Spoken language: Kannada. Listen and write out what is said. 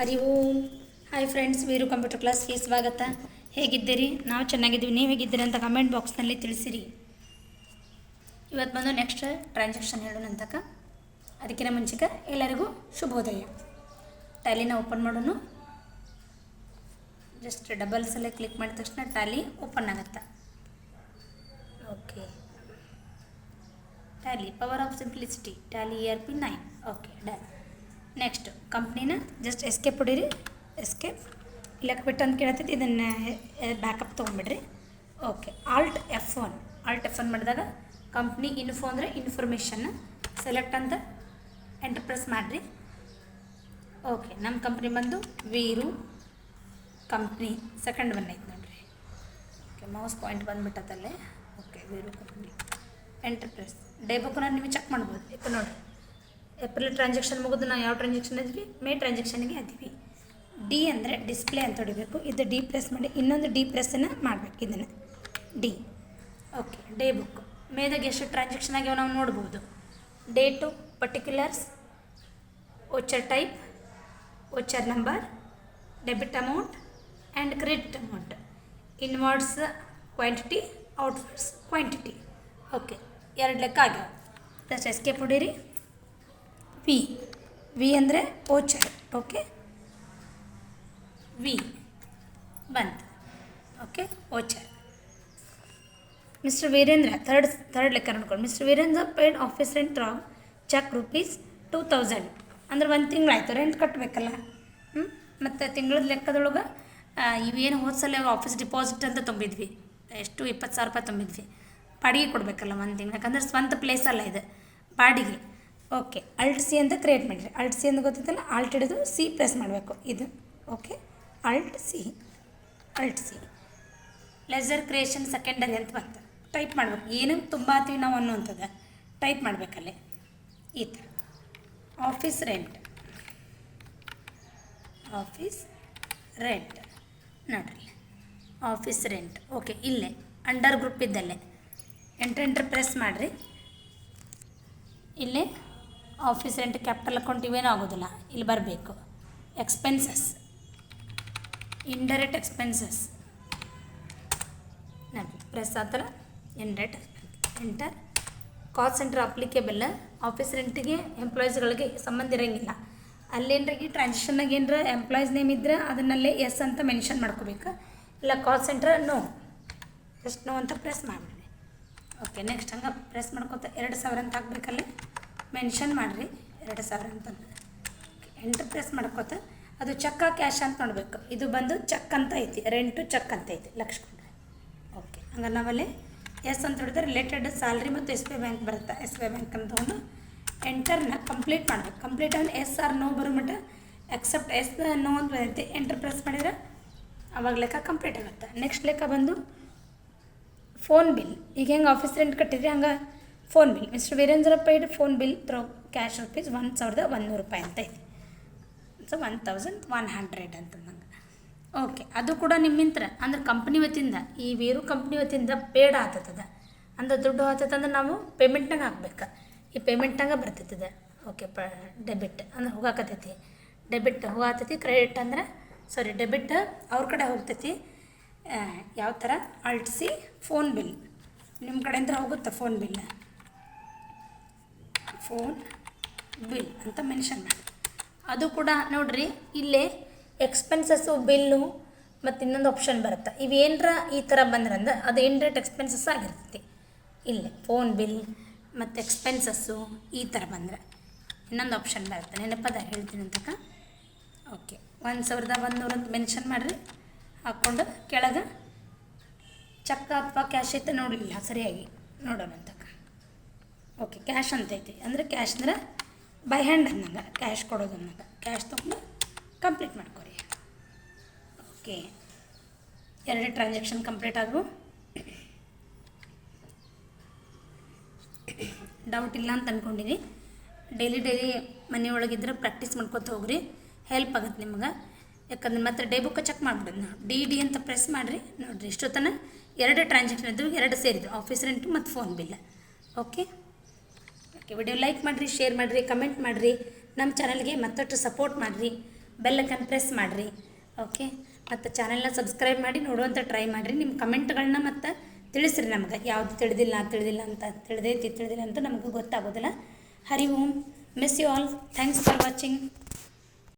Hari Om. Hi friends Veeru computer ಕ್ಲಾಸ್ಗೆ ಸ್ವಾಗತ. ಹೇಗಿದ್ದೀರಿ? ನಾವು ಚೆನ್ನಾಗಿದ್ದೀವಿ. ನೀವು ಹೇಗಿದ್ದೀರಿ ಅಂತ ಕಮೆಂಟ್ ಬಾಕ್ಸ್ನಲ್ಲಿ ತಿಳಿಸಿರಿ. ಇವತ್ತು ಬಂದು ನೆಕ್ಸ್ಟ್ ಟ್ರಾನ್ಸಾಕ್ಷನ್ ಹೇಳೋಣ ಅಂತಕ. ಅದಕ್ಕಿಂತ ಮುಂಚೆಗೆ ಎಲ್ಲರಿಗೂ ಶುಭೋದಯ. ಟ್ಯಾಲಿನ ಓಪನ್ ಮಾಡೋಣ. ಜಸ್ಟ್ ಡಬಲ್ ಸಲ ಕ್ಲಿಕ್ ಮಾಡಿದ ತಕ್ಷಣ ಟ್ಯಾಲಿ ಓಪನ್ ಆಗುತ್ತೆ. Okay Tally power of simplicity Tally E R P nine okay done next ಕಂಪ್ನಿನ just escape ಹೊಡೀರಿ. ಎಸ್ಕೇಪ್ ಇಲ್ಲಕ್ಕೆ ಬಿಟ್ಟು ಅಂತ ಕೇಳತ್ತೈತಿ ಇದನ್ನು backup ತೊಗೊಂಬಿಡ್ರಿ okay alt F one alt F one ಮಾಡಿದಾಗ ಕಂಪ್ನಿ ಇನ್ಫೋ ಅಂದರೆ ಇನ್ಫಾರ್ಮೇಷನ್ ಸೆಲೆಕ್ಟ್ ಅಂತ ಎಂಟರ್ ಪ್ರೆಸ್ ಮಾಡಿರಿ. ಓಕೆ ನಮ್ಮ ಕಂಪ್ನಿ ಬಂದು ವೀರು ಕಂಪ್ನಿ ಸೆಕೆಂಡ್ ಒನ್ ಐತೆ ನೋಡಿರಿ. Okay mouse point ಬಂದುಬಿಟ್ಟತ್ತಲ್ಲೇ. Okay Veeru company enter press day ಬುಕ್ನ ನೀವು ಚೆಕ್ ಮಾಡ್ಬೋದು. ಇಪ್ಪ ನೋಡಿ ಏಪ್ರಿಲ್ ಟ್ರಾನ್ಸಾಕ್ಷನ್ ಮುಗಿದು ನಾವು ಯಾವ ಟ್ರಾನ್ಸಾಕ್ಷನ್ ಇದ್ವಿ ಮೇ ಟ್ರಾನ್ಸಾಕ್ಷನ್ಗೆ ಅದೀವಿ. ಡಿ ಅಂದರೆ ಡಿಸ್ಪ್ಲೇ ಅಂತ ಹೊಡಿಬೇಕು. ಇದು ಡಿ ಪ್ರೆಸ್ ಮಾಡಿ ಇನ್ನೊಂದು ಡಿ ಪ್ರೆಸ್ಸನ್ನು ಮಾಡಬೇಕು ಇದನ್ನು. ಡಿ ಓಕೆ ಡೇ ಬುಕ್ ಮೇದಾಗ ಎಷ್ಟು ಟ್ರಾನ್ಸಾಕ್ಷನ್ ಆಗ್ಯಾವ ನಾವು ನೋಡ್ಬೋದು. Date particulars voucher type voucher number debit amount and credit amount inwards quantity outwards quantity okay ಎರಡು ಲೆಕ್ಕ ಆಗ್ಯಾವ. ಜಸ್ಟ್ ಎಸ್ಕೇಪ್ ಹೊಡೀರಿ. ವಿ ವಿ ಅಂದರೆ ಓಚರ್ ಓಕೆ ವಿ ಬಂತು okay voucher mister Virendra third third ಲೆಕ್ಕ ನೋಡ್ಕೊಂಡು mister Virendra paid office rent wrong cheque rupees two thousand ಅಂದ್ರೆ ಒಂದು ತಿಂಗಳಾಯಿತು ರೆಂಟ್ ಕಟ್ಟಬೇಕಲ್ಲ ಹ್ಞೂ ಮತ್ತು ತಿಂಗಳದ ಲೆಕ್ಕದೊಳಗೆ ಇವೇನು ಹೋದ ಸಲ ಆಫೀಸ್ ಡಿಪಾಸಿಟ್ ಅಂತ ತುಂಬಿದ್ವಿ. ಎಷ್ಟು? ಇಪ್ಪತ್ತು ಸಾವಿರ ರೂಪಾಯಿ ತುಂಬಿದ್ವಿ. ಬಾಡಿಗೆ ಕೊಡಬೇಕಲ್ಲ ಒಂದು ತಿಂಗಳು. ಯಾಕಂದ್ರೆ ಸ್ವಂತ ಪ್ಲೇಸಲ್ಲ ಇದು. ಬಾಡಿಗೆ. ಓಕೆ ಅಲ್ಟ್ ಸಿ ಅಂತ ಕ್ರಿಯೇಟ್ ಮಾಡಿರಿ. ಅಲ್ಟ್ ಸಿ ಅಂತ ಗೊತ್ತಿತ್ತಲ್ಲ ಆಲ್ಟ್ ಹಿಡಿದು ಸಿ ಪ್ರೆಸ್ ಮಾಡಬೇಕು. ಇದು okay alt C alt C ledger creation secondary ಅಂತ ಬಂತು. ಟೈಪ್ ಮಾಡ್ಬೇಕು. ಏನು ತುಂಬಾತೀವಿ ನಾವು ಅನ್ನುವಂಥದ್ದು ಟೈಪ್ ಮಾಡಬೇಕಲ್ಲಿ. ಈ ಥರ ಆಫೀಸ್ ರೆಂಟ್ ಆಫೀಸ್ ರೆಂಟ್ ನೋಡ್ರಿ. ಆಫೀಸ್ ರೆಂಟ್ ಓಕೆ ಇಲ್ಲೇ. ಅಂಡರ್ ಗ್ರೂಪ್ ಇದ್ದಲ್ಲೇ. ಎಂಟ್ರೆಂಟ್ರ್ ಎಂಟ್ರ್ ಪ್ರೆಸ್ ಮಾಡಿರಿ. ಇಲ್ಲೇ. ಆಫೀಸ್ ರೆಂಟ್ ಕ್ಯಾಪಿಟಲ್ ಅಕೌಂಟ್ ಇವೇನು ಆಗೋದಿಲ್ಲ. ಇಲ್ಲಿ ಬರಬೇಕು. ಎಕ್ಸ್ಪೆನ್ಸಸ್ ಇಂಡೈರೆಕ್ಟ್ ಎಕ್ಸ್ಪೆನ್ಸಸ್ ಪ್ರೆಸ್ ಆ indirect enter call centre applicable office ರೆಂಟಿಗೆ ಎಂಪ್ಲಾಯೀಸ್ಗಳಿಗೆ ಸಂಬಂಧ ಇರೋಂಗಿಲ್ಲ. ಅಲ್ಲೇನ್ರಿಗೆ ಟ್ರಾನ್ಸಾಕ್ಷನ್ನಾಗ ಏನರ ಎಂಪ್ಲಾಯೀಸ್ ನೇಮ್ ಇದ್ದರೆ ಅದನ್ನಲ್ಲೇ ಎಸ್ ಅಂತ ಮೆನ್ಷನ್ ಮಾಡ್ಕೋಬೇಕು. ಇಲ್ಲ call centre no just no ಅಂತ ಪ್ರೆಸ್ ಮಾಡಿಬಿಡಿ ಓಕೆ ನೆಕ್ಸ್ಟ್ ಹಂಗೆ ಪ್ರೆಸ್ ಮಾಡ್ಕೊತ ಎರಡು ಸಾವಿರ ಅಂತ ಹಾಕ್ಬೇಕಲ್ಲಿ. ಮೆನ್ಷನ್ ಮಾಡಿರಿ, ಎರಡು ಸಾವಿರ ಅಂತ ಎಂಟರ್ ಪ್ರೆಸ್ ಮಾಡ್ಕೋತ, ಅದು ಚೆಕ್ಕ ಕ್ಯಾಶ್ ಅಂತ ನೋಡಬೇಕು. ಇದು ಬಂದು ಚೆಕ್ ಅಂತ ಐತಿ, ರೆಂಟು ಚೆಕ್ ಅಂತ ಐತಿ ಲಕ್ಷ ಕೊಡ್ರಿ ಓಕೆ ಹಂಗೆ ನಾವಲ್ಲಿ ಎಸ್ ಅಂತ ಹೇಳಿದ್ರೆ ರಿಲೇಟೆಡ್ ಸ್ಯಾಲ್ರಿ ಮತ್ತು ಎಸ್ ಬಿ ಐ ಬ್ಯಾಂಕ್ ಬರುತ್ತೆ? ಎಸ್ ಬಿ ಐ ಬ್ಯಾಂಕ್ ಅಂತ ಒಂದು ಎಂಟರ್ನ ಕಂಪ್ಲೀಟ್ ಮಾಡಬೇಕು. ಕಂಪ್ಲೀಟ್ ಅಂದ್ರೆ ಎಸ್ ಆರ್ ನೋ ಬರೋಮಟ್ಟ ಎಕ್ಸೆಪ್ಟ್ ಎಸ್ ನೋ ಅಂತ ಬಂದೈತಿ ಎಂಟರ್ ಪ್ರೆಸ್ ಮಾಡಿದ್ರೆ ಅವಾಗ ಲೆಕ್ಕ ಕಂಪ್ಲೀಟ್ ಆಗುತ್ತೆ. ನೆಕ್ಸ್ಟ್ ಲೆಕ್ಕ ಬಂದು ಫೋನ್ ಬಿಲ್ ಈಗ ಹೆಂಗೆ ಆಫೀಸ್ ರೆಂಟ್ ಕಟ್ಟಿದ್ರಿ, ಹಂಗೆ phone bill mister Virendra paid phone bill through cash rupees ಒಂದು ಸಾವಿರದ ಒಂದು ರೂಪಾಯಿ ಅಂತ. ಇದೆ so one thousand one hundred ಅಂತ ನಂಗೆ. ಓಕೆ ಅದು ಕೂಡ ನಿಮ್ಮಿಂತ್ರ. ಅಂದ್ರೆ ಕಂಪ್ನಿ ವತಿಯಿಂದ ಈ ವೀರು ಕಂಪ್ನಿ ವತಿಯಿಂದ ಪೇಡ್ ಆತದ ಅಂದ್ರೆ ದುಡ್ಡು ಆತದಂದ್ರೆ ನಾವು ಪೇಮೆಂಟ್ನಾಗ ಹಾಕ್ಬೇಕು. ಈ ಪೇಮೆಂಟ್ನಾಗ ಬರ್ತೈತದ. ಓಕೆ ಪ ಡೆಬಿಟ್ ಅಂದ್ರೆ ಹೋಗಾಕತೈತಿ. ಡೆಬಿಟ್ ಹೋಗಾತೈತಿ ಕ್ರೆಡಿಟ್ ಅಂದ್ರೆ ಸಾರಿ ಡೆಬಿಟ್ ಅವ್ರ ಕಡೆ ಹೋಗ್ತೈತಿ. ಯಾವ ಥರ ಅಳ್ಟಿಸಿ ಫೋನ್ ಬಿಲ್ ನಿಮ್ಮ ಕಡೆಯಿಂದ ಹೋಗುತ್ತೆ ಫೋನ್ ಬಿಲ್ ಫೋನ್ ಬಿಲ್ ಅಂತ ಮೆನ್ಷನ್ ಮಾಡಿ. ಅದು ಕೂಡ ನೋಡ್ರಿ, ಇಲ್ಲೇ ಎಕ್ಸ್ಪೆನ್ಸಸ್ಸು ಬಿಲ್ಲು ಮತ್ತು ಇನ್ನೊಂದು ಆಪ್ಷನ್ ಬರುತ್ತೆ. ಇವೇನರ ಈ ಥರ ಬಂದ್ರಂದ್ರೆ ಅದು ಇಂಡ್ರೆಕ್ಟ್ ಎಕ್ಸ್ಪೆನ್ಸಸ್ ಆಗಿರ್ತೈತಿ. ಇಲ್ಲೇ ಫೋನ್ ಬಿಲ್ ಮತ್ತು ಎಕ್ಸ್ಪೆನ್ಸಸ್ಸು ಈ ಥರ ಬಂದರೆ ಇನ್ನೊಂದು ಆಪ್ಷನ್ ಬರುತ್ತೆ. ನೆನಪದ ಹೇಳ್ತೀನಿ ಅಂತಕ? ಓಕೆ ಒಂದು ಸಾವಿರದ ಒಂದುನೂರು ಅಂತ ಮೆನ್ಷನ್ ಮಾಡಿರಿ. ಹಾಕ್ಕೊಂಡು ಕೆಳಗೆ, ಚಕ್ಕ ಅಥವಾ ಕ್ಯಾಶ್ ಐತೆ ನೋಡಲಿಲ್ಲ ಸರಿಯಾಗಿ ನೋಡೋಣ ಅಂತಕ ಓಕೆ ಕ್ಯಾಶ್ ಅಂತೈತಿ. ಅಂದರೆ ಕ್ಯಾಶ್ ಅಂದ್ರೆ ಬೈ ಹ್ಯಾಂಡ್ ಅನ್ನಂಗೆ ಕ್ಯಾಶ್ ಕೊಡೋದು ಅನ್ನಂಗೆ ಕ್ಯಾಶ್ ತೊಗೊಂಡು ಕಂಪ್ಲೀಟ್ ಮಾಡ್ಕೊರಿ. ಓಕೆ ಎರಡು ಟ್ರಾನ್ಸಾಕ್ಷನ್ ಕಂಪ್ಲೀಟ್ ಆದವು ಡೌಟ್ ಇಲ್ಲ ಅಂತ ಅಂದ್ಕೊಂಡಿನಿ ಡೈಲಿ ಡೈಲಿ ಮನೆಯೊಳಗಿದ್ರೆ ಪ್ರಾಕ್ಟೀಸ್ ಮಾಡ್ಕೊತ ಹೋಗ್ರಿ. ಹೆಲ್ಪ್ ಆಗುತ್ತೆ ನಿಮ್ಗೆ. ಯಾಕಂದ್ರೆ ಮತ್ತೆ ಡೇ ಬುಕ್ಕ ಚೆಕ್ ಮಾಡ್ಬಿಡೋದು ನಾವು ಡಿ ಡಿ ಅಂತ ಪ್ರೆಸ್ ಮಾಡಿರಿ. ನೋಡಿರಿ, ಇಷ್ಟೊತ್ತನ ಎರಡು ಟ್ರಾನ್ಸಾಕ್ಷನ್ ಇದ್ದವು ಎರಡು ಸೇರಿದ್ವು ಆಫೀಸ್ ರೆಂಟು ಮತ್ತು phone bill okay okay, video like ಮಾಡಿರಿ, ಶೇರ್ ಮಾಡಿರಿ, ಕಮೆಂಟ್ ಮಾಡಿರಿ, ನಮ್ಮ ಚಾನಲ್ಗೆ ಮತ್ತಷ್ಟು ಸಪೋರ್ಟ್ ಮಾಡಿರಿ ಬೆಲ್ಲಕ್ಕನ್ನು ಪ್ರೆಸ್ ಮಾಡಿರಿ, ಓಕೆ? ಮತ್ತು ಚಾನಲ್ನ ಸಬ್ಸ್ಕ್ರೈಬ್ ಮಾಡಿ ನೋಡುವಂಥ ಟ್ರೈ ಮಾಡಿರಿ, ನಿಮ್ಮ ಕಮೆಂಟ್ಗಳನ್ನ ಮತ್ತು ತಿಳಿಸ್ರಿ ನಮ್ಗೆ, ಯಾವುದು ತಿಳಿದಿಲ್ಲ ತಿಳಿದಿಲ್ಲ ಅಂತ, ತಿಳಿದೈತಿ, ತಿಳಿದಿಲ್ಲ ಅಂತ ನಮಗೆ ಗೊತ್ತಾಗೋದಿಲ್ಲ. Hari Om miss you all thanks for watching